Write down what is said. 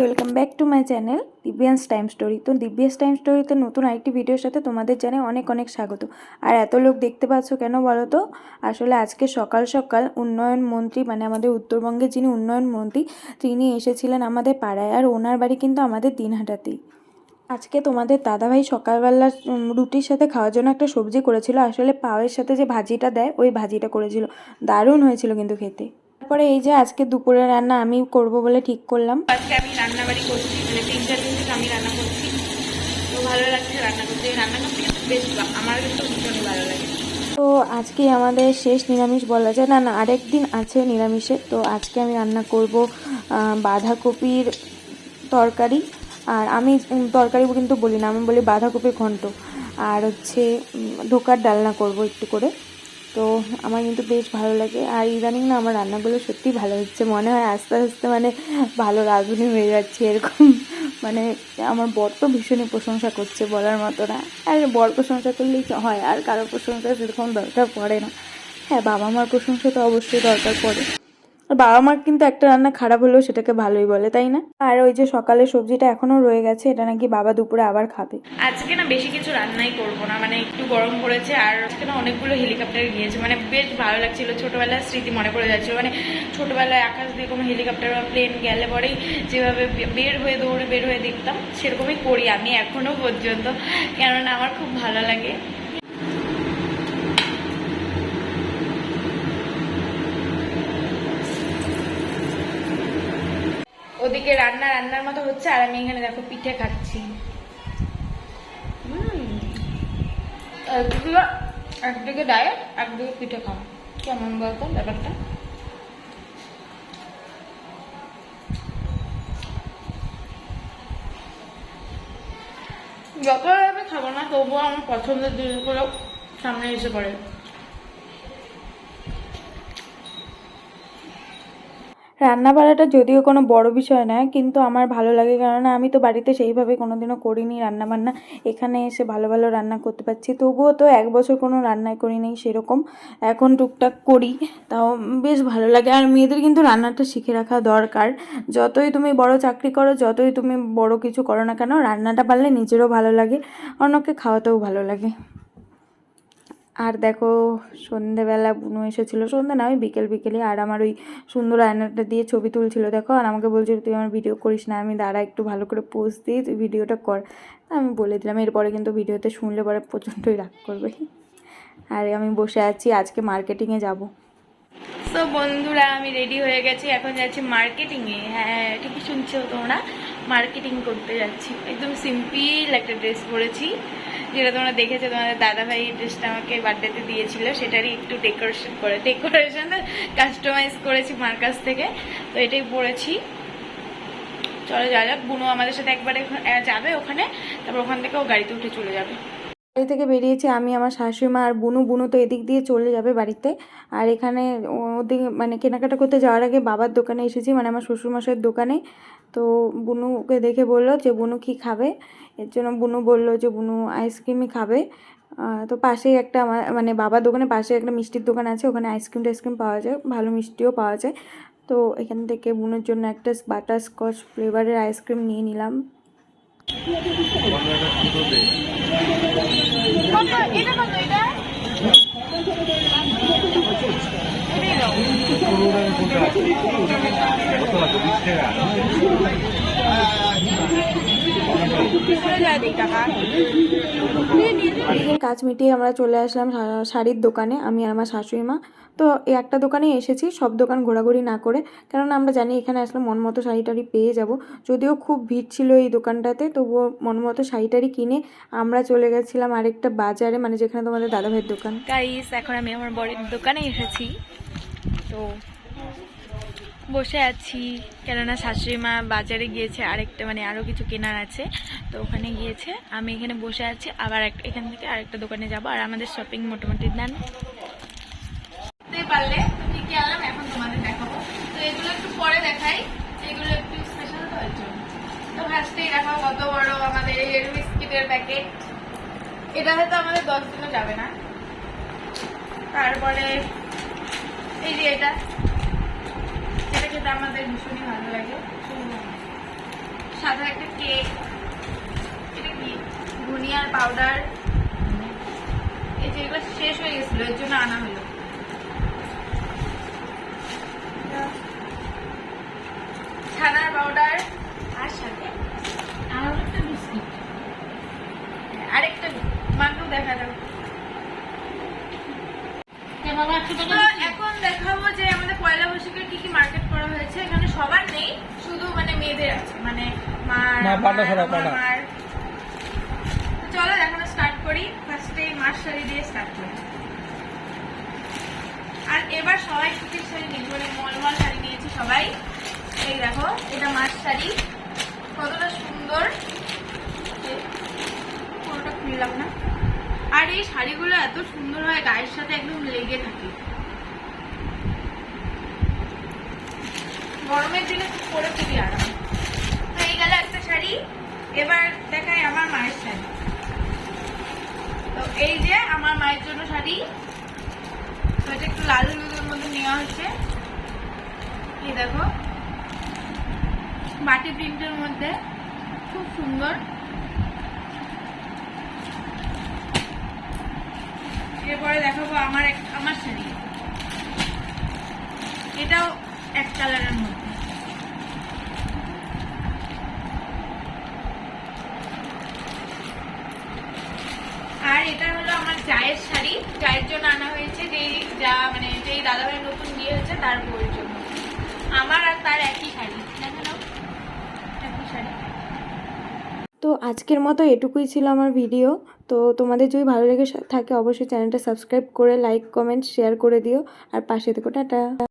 Welcome back to my channel Dibyans time story তো Dibyans time স্টোরিতে নতুন আরেকটি ভিডিওর সাথে তোমাদের জানাই অনেক অনেক স্বাগত। আর এত লোক দেখতে পাচ্ছ কেন বলো তো? আসলে আজকে সকাল সকাল উন্নয়ন মন্ত্রী মানে আমাদের উত্তরবঙ্গের যিনি উন্নয়ন মন্ত্রী, তিনি এসেছিলেন আমাদের পাড়ায়। আর ওনার বাড়ি কিন্তু আমাদের দিনহাটাতেই। আজকে তোমাদের দাদাভাই সকালবেলা রুটির সাথে খাওয়ার জন্য একটা সবজি করেছিল। আসলে পাওয়ের সাথে যে ভাজিটা দেয়, ওই ভাজিটা করেছিল। দারুণ হয়েছিল কিন্তু খেতে। তারপরে এই যে আজকে দুপুরে রান্না আমি করব বলে ঠিক করলাম। আজকে আমি রান্নাবাড়ি করছি মানে তিন চার দিন থেকে আমি রান্না করছি। তো ভালো লাগছে রান্না করতে রান্না করতে কিন্তু বেশ আমার কিন্তু ভীষণই ভালো লাগে। তো আজকে আমাদের শেষ নিরামিষ বলা যায়। না না আরেক দিন আছে নিরামিষের তো আজকে আমি রান্না করব বাঁধাকপির তরকারি। আর আমি তরকারি কিন্তু বলি না আমি বলি বাঁধাকপির ঘন্ট। আর হচ্ছে ধোকার ডালনা করব একটু করে। তো আমার কিন্তু বেশ ভালো লাগে। আর ইদানিং না আমার রান্নাগুলো সত্যিই ভালো হচ্ছে। মনে হয় আস্তে আস্তে মানে ভালো রাঁধুনি হয়ে যাচ্ছে এরকম। মানে আমার বর তো ভীষণই প্রশংসা করছে বলার মতো না। আর বর প্রশংসা করলেই হয়, আর কারও প্রশংসা সেরকম দরকার পড়ে না। হ্যাঁ বাবা মার প্রশংসা তো অবশ্যই দরকার পড়ে। আর বাবা মার কিন্তু একটা রান্না খারাপ হলেও সেটাকে ভালোই বলে, তাই না? আর ওই যে সকালের সবজিটা এখনও রয়ে গেছে, এটা নাকি বাবা দুপুরে আবার খাবে। আজকে না বেশি কিছু রান্নাই করব না মানে একটু গরম পড়েছে আর আজকে না অনেকগুলো হেলিকপ্টার গিয়েছে মানে বেশ ভালো লাগছিল। ছোটবেলার স্মৃতি মনে পড়ে যাচ্ছিল মানে ছোটবেলায় আকাশ দিয়ে কোনো হেলিকপ্টার বা প্লেন গেলে পরেই যেভাবে বের হয়ে দৌড়ে বের হয়ে দেখতাম, সেরকমই করি আমি এখনও পর্যন্ত। কেননা আমার খুব ভালো লাগে। ওদিকে রান্না, রান্নার মতো হচ্ছে, আর আমি এখানে দেখো পিঠে খাচ্ছি। একদিকে ডায়েট, একদিকে পিঠে খাওয়া। কেমন বলতো ব্যাপারটা? যত আমি খাব না, তবুও আমার পছন্দের জিনিসগুলো সামনে এসে পড়ে। রান্না বাড়াটা যদিও কোনো বড় বিষয় নয়, কিন্তু আমার ভালো লাগে কেননা আমি তো বাড়িতে সেইভাবে কোনোদিনও করিনি রান্না বান্না এখানে এসে ভালো ভালো রান্না করতে পারছি। তবুও তো এক বছর কোনো রান্নাই করিনি সেরকম। এখন টুকটাক করি, তাও বেশ ভালো লাগে। আর মেয়েদের কিন্তু রান্নাটা শিখে রাখা দরকার। যতই তুমি বড় চাকরি করো, যতই তুমি বড় কিছু করো না কেন, রান্নাটা পারলে নিজেরও ভালো লাগে, অন্যকে খাওয়াতেও ভালো লাগে। আর দেখো, সন্ধেবেলা বুনু এসেছিল। সন্ধ্যে না, ওই বিকেল বিকেলে। আর আমার ওই সুন্দর আয়নাটা দিয়ে ছবি তুলছিল, দেখো। আর আমাকে বলছিল, তুই আমার ভিডিও করিস না, আমি দাঁড়া, একটু ভালো করে পোজ দিই তুই ভিডিওটা কর। আমি বলে দিলাম। এরপরে কিন্তু ভিডিওতে শুনলে পরে প্রচণ্ডই রাগ করবে। আর আমি বসে আছি, আজকে মার্কেটিংয়ে যাব। সো বন্ধুরা, আমি রেডি হয়ে গেছি। এখন যাচ্ছি মার্কেটিংয়ে হ্যাঁ ঠিকই শুনছো তোমরা? মার্কেটিং করতে যাচ্ছি। একদম সিম্পল একটা ড্রেস পরেছি। যেটা তোমরা দেখেছ, তোমাদের দাদা ভাই ড্রেসটা আমাকে বার্থডেতে দিয়েছিল, সেটারই একটু ডেকোরেশন করে ডেকোরেশন কাস্টমাইজ করেছি মার কাছ থেকে। তো এটাই পরেছি চলো যা যাক, বুনো আমাদের সাথে একবারে যাবে ওখানে, তারপর ওখান থেকে ও গাড়িতে উঠে চলে যাবে। বাড়ি থেকে বেরিয়েছি, আমি আমার শাশুড়ি মা আর বুনু বুনু তো এদিক দিয়ে চলে যাবে বাড়িতে। আর এখানে ওদিকে মানে কেনাকাটা করতে যাওয়ার আগে বাবার দোকানে এসেছি মানে আমার শ্বশুরমশাইয়ের দোকানে। তো বুনুকে দেখে বলল যে, বুনু কি খাবে? এর জন্য বুনু বলল যে, বুনু আইসক্রিমই খাবে। তো পাশেই একটা আমার মানে বাবার দোকানে পাশে একটা মিষ্টির দোকান আছে, ওখানে আইসক্রিম টাইসক্রিম পাওয়া যায়, ভালো মিষ্টিও পাওয়া যায়। তো এখান থেকে বুনুর জন্য একটা বাটার স্কচ ফ্লেভারের আইসক্রিম নিয়ে নিলাম। এটা কত এটা এদিকে কাজ মিটিয়ে আমরা চলে আসলাম শাড়ির দোকানে, আমি আর আমার শাশুড়ি মা। তো এই একটা দোকানে এসেছি, সব দোকান ঘোরাঘুরি না করে। কেননা আমরা জানি এখানে আসলে মন মতো শাড়ি টাড়ি পেয়ে যাব। যদিও খুব ভিড় ছিল এই দোকানটাতে, তবুও মন মতো শাড়ি টাড়ি কিনে আমরা চলে গেছিলাম আরেকটা বাজারে মানে যেখানে তোমাদের দাদাভাইয়ের দোকান। গাইস এখন আমি আমার বড়ির দোকানে এসেছি। তো বসে আছি। কেননা শাশুড়ি মা বাজারে গিয়েছে, আরেকটা মানে আরও কিছু কেনার আছে। তো ওখানে গিয়েছে, আমি এখানে বসে আছি, আবার এক- এখান থেকে আরেকটা দোকানে যাব, আর আমাদের শপিং মোটামুটি দেন পারলে তোমাদের দেখাবো। তো এগুলো একটু পরে দেখাই, এগুলো একটু তো বড় আমাদের এটা হয়তো আমাদের দশ দিনও যাবে না। তারপরে এই যে এটা খেতে আমাদের ভীষণই ভালো লাগে। সাদা একটা কেক এটা কি? ধনিয়ার পাউডার এই যে শেষ হয়ে গেছিল, এর জন্য আনা হলো ছানার পাউডার আর সাথে আর একটা বিস্কিট আরেকটা মাকেও দেখা যাবে কে বাবা একশো তো টাকা দিচ্ছি? এখন দেখাবো যে আমাদের পয়লা বৈশাখের কি কি মার্কেট করা হয়েছে এখানে সবার নেই শুধু আছে মানে মা, পাটা সরা, পাটা। চলো এখন স্টার্ট করি। ফার্স্টে মার শাড়ি দিয়ে স্টার্ট করি। আর এবার সবাই সুতির শাড়ি নিয়েছে মানে মলমল শাড়ি নিয়েছে সবাই। এই দেখো এটা মার শাড়ি। কতটা সুন্দর। পুরোটা খুললাম না। আর এই শাড়িগুলো এত সুন্দর হয় গায়ের সাথে একদম লেগে থাকে। গরমের দিনে পরে খুবই আরাম। গেল একটা শাড়ি, এবার দেখাই আমার মায়ের শাড়ি। তো এই যে আমার মায়ের জন্য শাড়ি, তো এটা একটু লাল হলুদের মধ্যে নেওয়া হচ্ছে এই দেখো, বাটি প্রিন্টের মধ্যে, খুব সুন্দর। এরপরে দেখাবো আমার আমার শাড়ি। এটাও এক কালারের মধ্যে আর এটা হলো আমার চায়ের শাড়ি। চায়ের জন্য আনা হয়েছে যেই যা মানে যেই দাদাভাই নতুন বিয়ে হয়েছে তার বউয়ের জন্য। আমার আর তার একই শাড়ি। তো আজকের মতো এটুকুই ছিল আমার ভিডিও। তো তোমাদের যদি ভালো লেগে থাকে, অবশ্যই চ্যানেলটা সাবস্ক্রাইব করে লাইক কমেন্ট শেয়ার করে দিও। আর পাশে থেকো, টাটা।